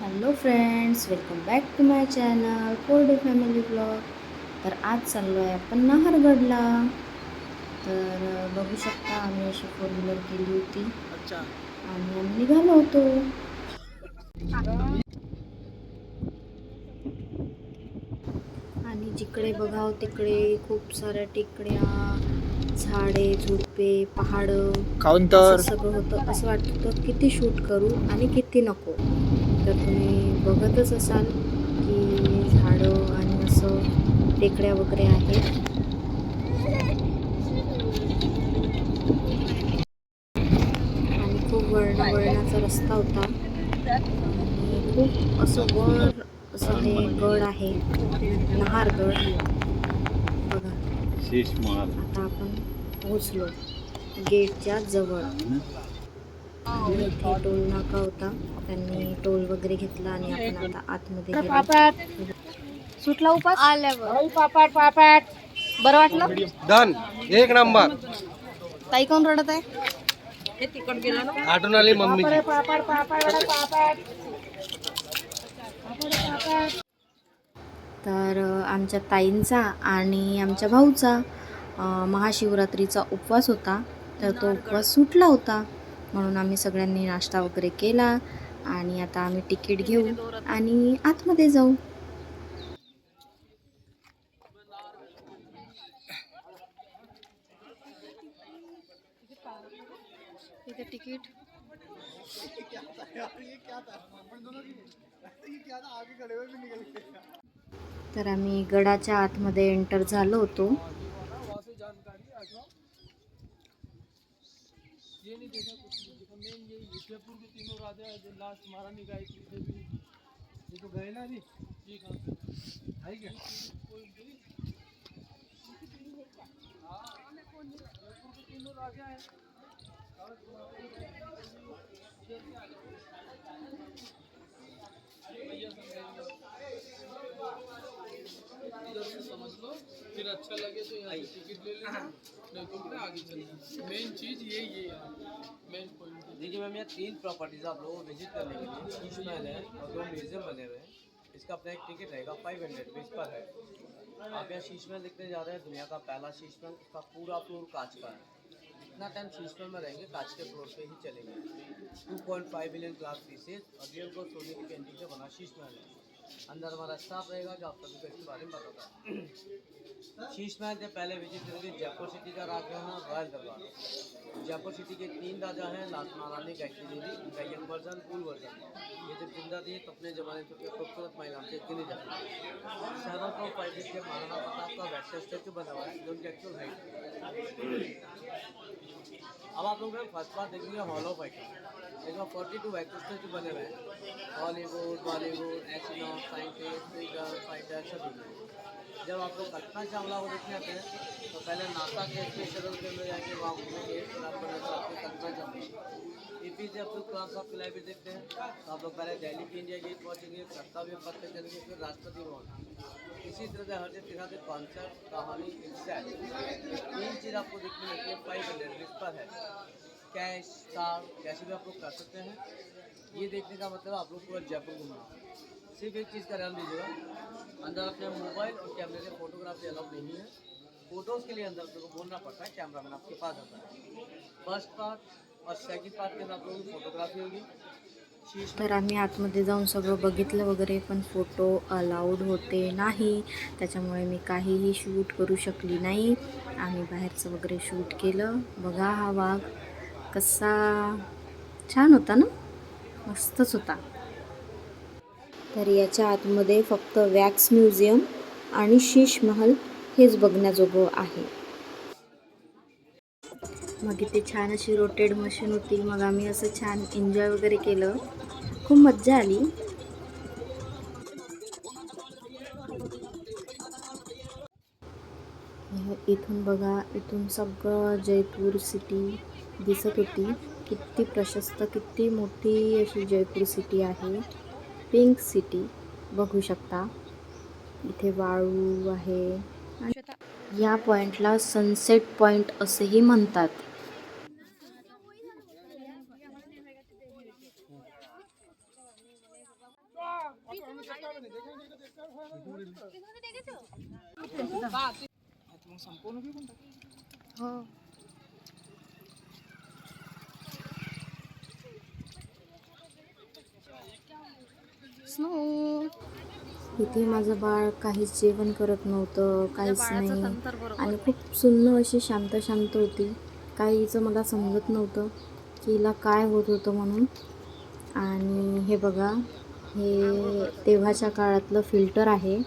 Hello friends welcome back to my channel four day family blog तर आज चाललो आहे आपण नाहरगडला. तर बघू शकता आम्ही अशी फोर व्हीलर केली होती. आणि आम्ही निघालो होतो. आणि जिकडे बघाव तिकडे खूप साऱ्या टेकड्या झाडे झुडपे पहाडं. सगळं होतं. असं वाटत होतं किती शूट करू आणि किती नको. तर तुम्ही बघतच असाल की झाडं आणि असं टेकड्या वगैरे आहेत. आणि खूप वळणा वळणाचा रस्ता होता. खूप असं वर असं हे गड आहे. नहारगड बघा. आता आपण पोहोचलो. गेटच्या जवळ. इथे टोल नाका होता. त्यांनी टोल वगैरे घेतला आणि आपण आता आतमध्ये गेलो. सुटला उपास? आल्यावर. पापाट बरं वाटलं? डन. एक नंबर. ताई कोण रडत आहे? आठवण आली मम्मी तर अ, आमच्या ताईंचा आणि आमच्या भाऊचा अ, महाशिवरात्रीचा उपवास होता. तर तो उपवास सुटला होता. म्हणून आम्ही सगळ्यांनी नाश्ता वगैरे केला आणि आता आम्ही तिकीट घेऊ आणि आतमध्ये जाऊ. इथे तिकीट. तर आम्ही गडाच्या आतमध्ये एंटर झालो होतो. मेन ये जयपुर के तीनों राजा जो लास्ट महारानी गायत्री देवी ये तो गए ना अभी? ठीक है क्या? जयपुर के तीनों राजा हैं। अरे भैया समझाइए देखिए मैम ये तीन प्रॉपर्टीज़ आप लोगों को विज़िट करने के लिए। शीश महल है और दो म्यूज़ियम बने हुए हैं। इसका अपना एक टिकट रहेगा फाइव हंड्रेड रुपीज़ पर है आप यहाँ शीश महल देखने जा रहे हैं दुनिया का पहला शीश महल इसका पूरा फ्लोर कांच का है। जितना टाइम शीश महल में रहेंगे कांच के फ्लोर पे ही चलेंगे। Two point five billion glass pieces और रियल को सोने की पेंटिंग से बना शीश महल है। अंदर हमारा स्टाफ रहेगा जो आप सभी को इसके बारे में बताता है। शीश महल से पहले विज़िट करेंगे जयपुर सिटी का राजा है रॉयल दरबार जयपुर सिटी के तीन राजा हैं लास्ट महारानी, गायत्री देवी उनका यंग वर्जन कूल वर्जन। ये जब ज़िंदा थी तो अपने जमाने सबसे खूबसूरत महिलाओं से गिनी जाती है। शहरों को फाइव के महाराणा प्रताप का वैक्टर स्टेचू बना हुआ है, जो उनकी एक्चुअल हाइट अब आप लोग फ़र्स्ट बार देखेंगे हॉल ऑफ़ आइटम इसमें फोर्टी टू वैक्टर स्टेचू बने हुए हैं। हॉलीवुड बॉलीवुड एक्सनॉ साइंटिस्ट फिगर फाइटर सब जब आप लोग कल्पना चावला को देखने आते हैं तो पहले नासा के स्पेस शटल के अंदर जाके वहाँ घूमेंगे, फिर है कल्पना चावला। ए पी जे अब्दुल कलाम साहब की लाइब्रेरी देखते हैं। तो आप लोग पहले दिल्ली के इंडिया गेट पहुँचेंगे, कर्तव्य पथ पे चलेंगे, फिर राष्ट्रपति भवन। इसी तरह से हर जगह दिखाते कॉन्सर्ट कहानी तीन चीज़ आपको देखने मिलती है फाइव हंड्रेड रुपीज़ पर है। कैश कार्ड कैसे भी आप लोग कर सकते हैं। ये देखने का मतलब आप लोग पूरा जयपुर घूमना। सिर्फ़ एक चीज़ का ध्यान दीजिएगा, अंदर अपने मोबाइल और कैमरे से फोटोग्राफी अलाउड नहीं है। फ़ोटोज़ के लिए अंदर अपने को बोलना पड़ता है कैमरामैन आपके पास आता है। फ़र्स्ट पार्ट और सेकंड पार्ट के अंदर आप लोगों की फोटोग्राफी होगी। तर आम्ही आतमध्ये जाऊन सगळं बघितलं वगैरे पण फोटो अलाउड होते नाही. त्याच्यामुळे मी काहीही शूट करू शकली नाही. आम्ही बाहेरचं वगैरे शूट केलं. बघा हा वाघ कसा छान होता ना? मस्तच होता. तर याच्या आतमध्ये फक्त वॅक्स म्युझियम आणि शीश महल हेच बघण्याजोगं आहे. मग इथे छान अशी रोटेड मशीन होती. मग आम्ही असं छान एन्जॉय वगैरे केलं. खूप मज्जा आली. इथून बघा इथून सगळं जयपूर सिटी दिसत होती. किती प्रशस्त किती मोठी अशी जयपूर सिटी आहे. पिंक सिटी बघू शकता. इथे वाळू आहे. या पॉइंटला सनसेट पॉइंट असेही म्हणतात. हो. स्नो. इथे माझं बाळ काहीच जेवण करत नव्हतं काहीच नाही. आणि खूप सुन्न अशी शांत शांत होती. काहीचं मला समजत नव्हतं की हिला काय होत होतं म्हणून. आणि हे बघा हे तेव्हाच्या काळातलं फिल्टर आहे.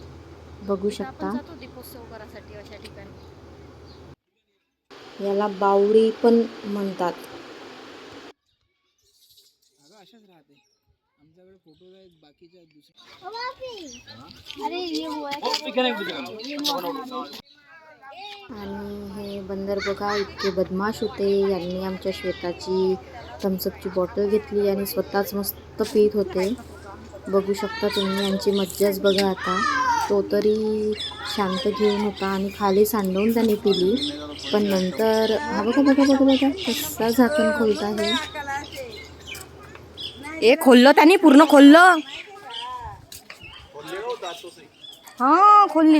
बघू शकता. याला बावडी पण म्हणतात. अरे ये हुआ आणि हे बंदर बघा इतके बदमाश होते. यांनी आमच्या श्वेताची थम्सअपची बॉटल घेतली आणि स्वतःच मस्त पित होते. बघू शकता तुम्ही यांची मज्जाच बघा आता. तो तरी शांत घेऊन होता आणि खाली सांडवून त्याने पिली. पण नंतर हा बघा बघा बघा बघा कसा झाकण खोलत आहे. ए खोललं त्याने? पूर्ण खोललं? हा खोलली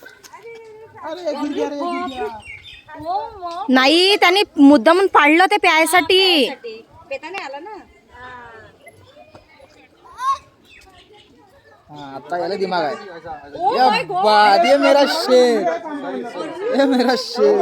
नाही त्याने मुद्दामून पाडलं ते प्यायसाठी. आता याला दिमाग आहे. या बाद ये मेरा शेर. ये मेरा शेर.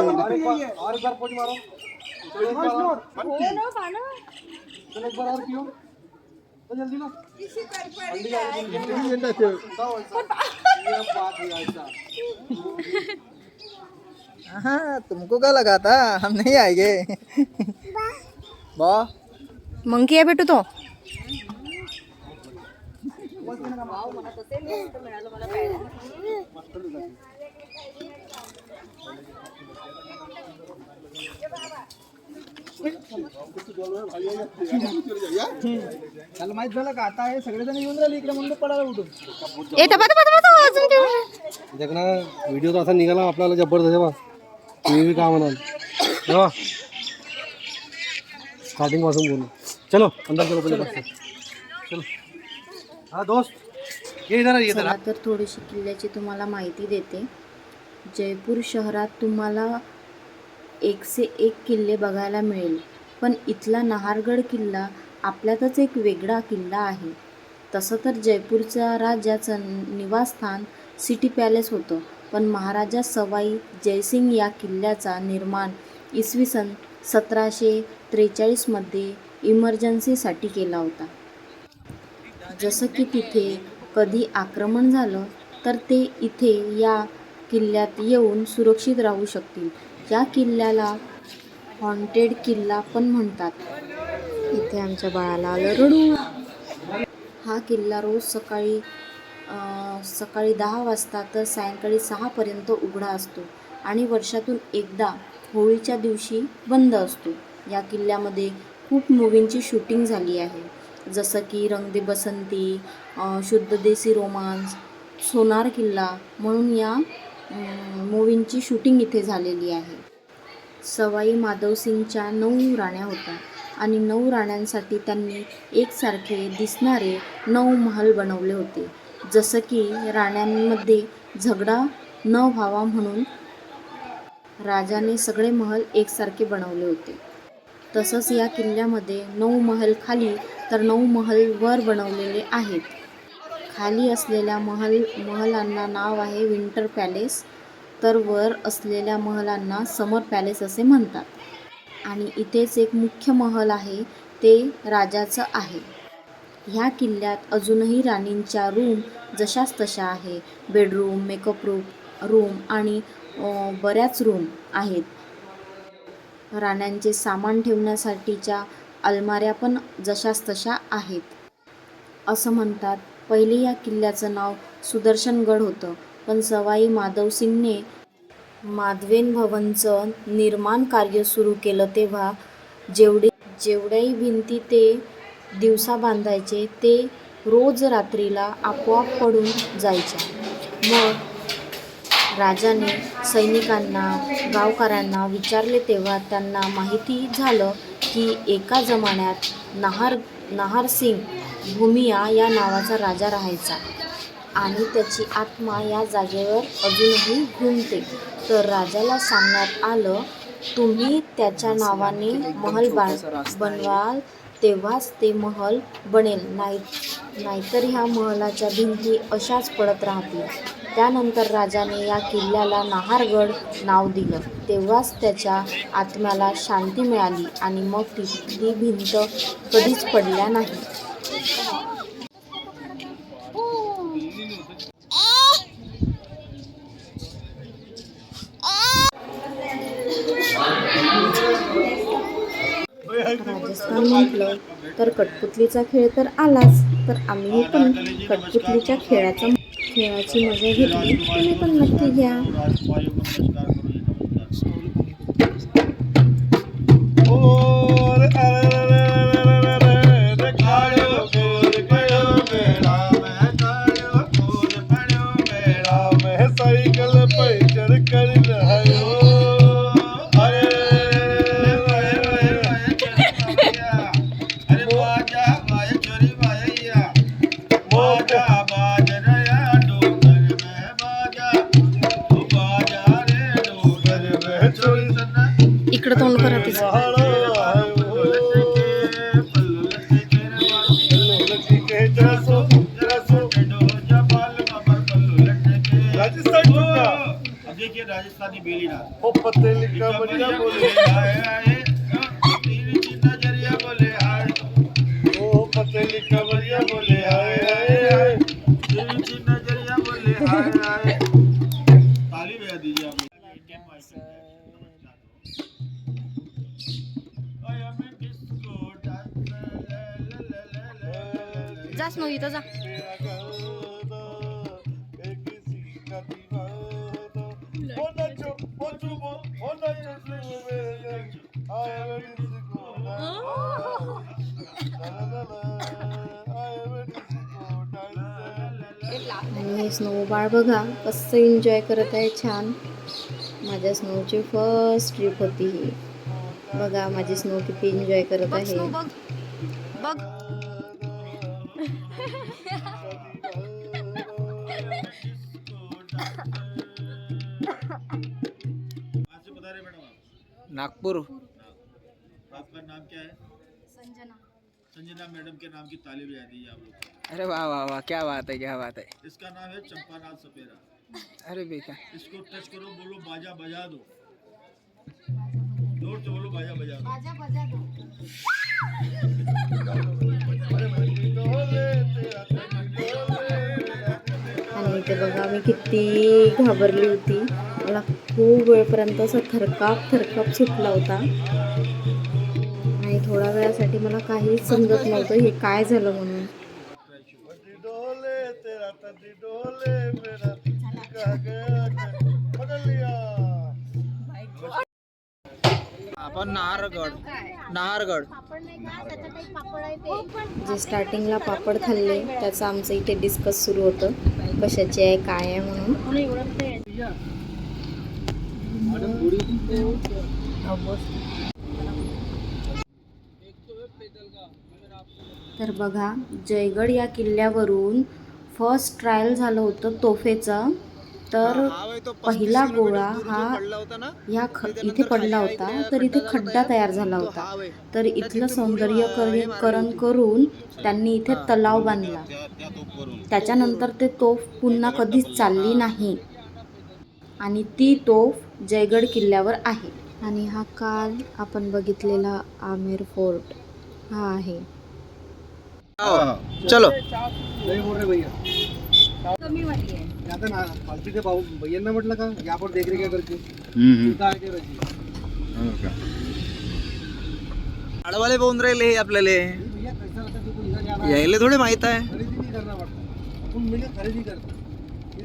हाँ तुमको क्या लगा था? हम नहीं आएँगे। वाह मंकी है बेटू तो। त्याला माहीत झालं का? आता हे सगळेजण येऊन राहिले इकडे म्हणून पडायला उठून. ए तपा तपा तपा तपा, अजून ते- देख ना व्हिडिओ तर असा निघाला आपल्याला जबरदस्त बा तुम्ही बी काय म्हणाल? तेव्हा स्टार्टिंगपासून बोलू. चलो अंदर चलो पहिले. चलो. हा दोस्त. ये इधर ये इधर. चला तर थोडीशी किल्ल्याची तुम्हाला माहिती देते. जयपूर शहरात तुम्हाला एकसे एक किल्ले बघायला मिळेल. पण इथला नहारगड किल्ला आपल्यातच एक वेगळा किल्ला आहे. तसं तर जयपूरच्या राजाचं निवासस्थान सिटी पॅलेस होतं. पण महाराजा सवाई जयसिंग या किल्ल्याचा निर्माण इसवी सन सतराशे त्रेचाळीसमध्ये इमर्जन्सीसाठी केला होता. जसं की तिथे कधी आक्रमण झालं तर ते इथे या किल्ल्यात येऊन सुरक्षित राहू शकतील. या किल्ल्याला हॉन्टेड किल्ला पण म्हणतात. इथे आमच्या बाळाला आलं रडू. हा किल्ला रोज सकाळी सकाळी दहा वाजता तर सायंकाळी सहापर्यंत उघडा असतो आणि वर्षातून एकदा होळीच्या दिवशी बंद असतो. या किल्ल्यामध्ये खूप मूवींची शूटिंग झाली आहे. जसं की रंग दे बसंती शुद्ध देसी रोमांस सोनार किल्ला म्हणून या मूवींची शूटिंग इथे झालेली आहे. सवाई माधवसिंगच्या नऊ राण्या होत्या आणि नऊ राण्यांसाठी त्यांनी एकसारखे दिसणारे नऊ महल बनवले होते. जसं की राण्यांमध्ये झगडा न व्हावा म्हणून राजाने सगळे महल एकसारखे बनवले होते. तसंच या किल्ल्यामध्ये नऊ महल खाली तर नऊ महल वर बनवलेले आहेत. खाली असलेल्या महल महलांना नाव आहे विंटर पॅलेस. तर वर असलेल्या महलांना समर पॅलेस असे म्हणतात. आणि इथेच एक मुख्य महल आहे ते राजाचं आहे. ह्या किल्ल्यात अजूनही राणींच्या रूम जशाच तशा आहे. बेडरूम मेकअप रूम रूम आणि बऱ्याच रूम आहेत. राण्यांचे सामान ठेवण्यासाठीच्या अलमाऱ्या पण जशाच तशा आहेत. असं म्हणतात पहिले या किल्ल्याचं नाव सुदर्शनगड होतं पण सवाई माधवसिंगने माधवेन भवनचं निर्माण कार्य सुरू केलं तेव्हा जेवढे जेवढ्याही भिंती ते दिवसा बांधायचे ते रोज रात्रीला आपोआप पडून जायच्या. मग राजाने सैनिकांना गावकऱ्यांना विचारले तेव्हा त्यांना माहिती झालं की एका जमान्यात नहार नहारसिंग भूमिया या नावाचा राजा राहायचा आणि त्याची आत्मा या जागेवर अजूनही घुमते. तर राजाला सांगण्यात आलं तुम्ही त्याच्या नावाने महल बा बनवाल तेव्हाच ते महल बनेल. नाही नाहीतर ह्या महलाच्या भिंती अशाच पडत राहतील. त्यानंतर राजाने या किल्ल्याला नाहारगड नाव दिलं. तेव्हाच त्याच्या आत्म्याला शांती मिळाली आणि मग तिथली भिंत कधीच पडल्या नाही. राजस्थान म्हटलं तर कठपुतलीचा खेळ तर आलाच तर आम्ही पण कठपुतलीच्या खेळाचा खेळाची मजा घेतली. तुम्ही पण नक्की घ्या. राजस्थानी बेली ना ओ पत्ते लिखा बढ़िया बोले आए आए नजरिया बोले आए ओ पत्ते लिखा बढ़िया बोले आए आए आए नजरिया बोले आए आए ताली बजा दीजिए आप ओए हमें किसको डांस ला ला ला ला ला जास नऊ इथं जा. आणि हे स्नो बाळ बघा कसं एन्जॉय करत आहे छान. माझ्या स्नोची फर्स्ट ट्रिप होती ही. बघा माझी स्नो किती एन्जॉय करत आहे. बघ. नागपूर. आपका नाम क्या है? संजना. संजना मैडम के नाम की ताली बजा दीजिए आप लोग। अरे वाह वाह वाह क्या बात है क्या बात है। इसका नाम है चंपानाथ सपेरा। अरे बेटा। इसको टच करो बोलो बाजा बजा दो। जोर से बोलो बाजा बजा दो। बाजा बजा दो। आणि इथे बघा मी किती घाबरली होती. मला खूप वेळपर्यंत असं थरकाप थरकाप सुटला होता. आणि थोड्या वेळासाठी मला काहीच समजत नव्हतं हे काय झालं म्हणून. डोले मेरा आपण नाहरगड. नाहरगड. जे स्टार्टिंगला पापड खाल्ले त्याचं आमचं इथे डिस्कस सुरू होतं. कशाचे आहे काय आहे म्हणून. तर बघा जयगड या किल्ल्यावरून फर्स्ट ट्रायल झालं होतं तोफेचं. तर पहिला गोळा हा ह्या ख इथे पडला होता. तर इथे खड्डा तयार झाला होता. तर इथलं सौंदर्यकरण करून त्यांनी इथे तलाव बांधला. त्याच्यानंतर ते तोफ पुन्हा कधीच चालली नाही. आणि ती तोफ जयगड किल्ल्यावर आहे. आणि हा काल आपण बघितलेला आमेर फोर्ट हा आहे. चलो. नहीं बोल रहे भैया कमी वाली आहे. ते आता ना पालखी के भाऊ भैयांना म्हटलं का देखरेख क्या करते काय करायची? आडवाले पाहून राहिले आपल्याला. है, जाना है, यायला थोडे माहीत आहे. खरेदी पड़ता आपण खरेदी करतो.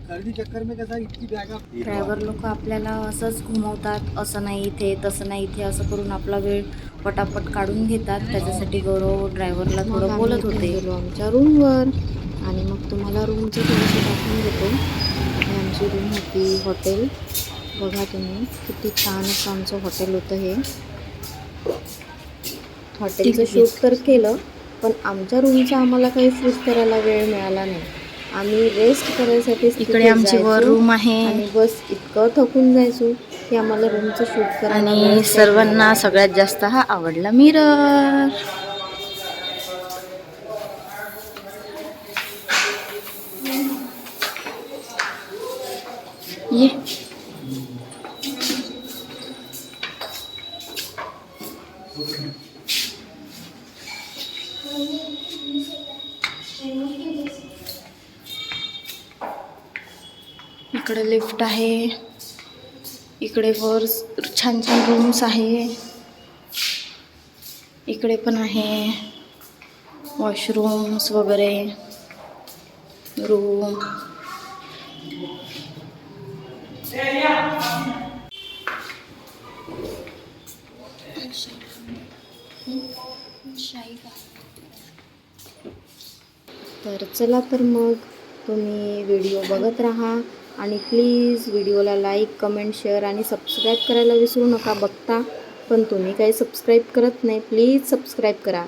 खरेदी चक्कर में कैसा इतकी बॅगा ड्रायव्हर लोक आपल्याला असंच घुमवतात असं नाही इथे तसं नाही इथे असं करून आपला वेळ पटापट काढून घेतात. त्याच्यासाठी गौरव ड्रायव्हरला थोडं बोलत होते. गेलो आमच्या रूमवर आणि मग तुम्हाला रूमचं थोडंसं दाखवून देतो. आमची रूम होती हॉटेल बघा तुम्ही किती छान असं आमचं हॉटेल होतं हे. हॉटेलचं शूट तर केलं पण आमच्या रूमचा आम्हाला काही शूट करायला वेळ मिळाला नाही. आम्ही रेस्ट करायसाठी इकडे आमची वर रूम आहे. बस इतकं थकून जायचो की आम्हाला रूमचं शूट करायला आणि सर्वांना सगळ्यात जास्त हा आवडला मिरर ये इकडे लिफ्ट आहे. इकडे वर छान छान रूम्स आहे. इकडे पण आहे. वॉशरूम्स वगैरे. रूम तर चला तर मग तुम्ही व्हिडिओ बघत राहा. आणि प्लीज व्हिडिओला लाईक कमेंट शेअर आणि सबस्क्राईब करायला विसरू नका. बघता. पण तुम्ही काही सबस्क्राईब करत नाही प्लीज सबस्क्राईब करा.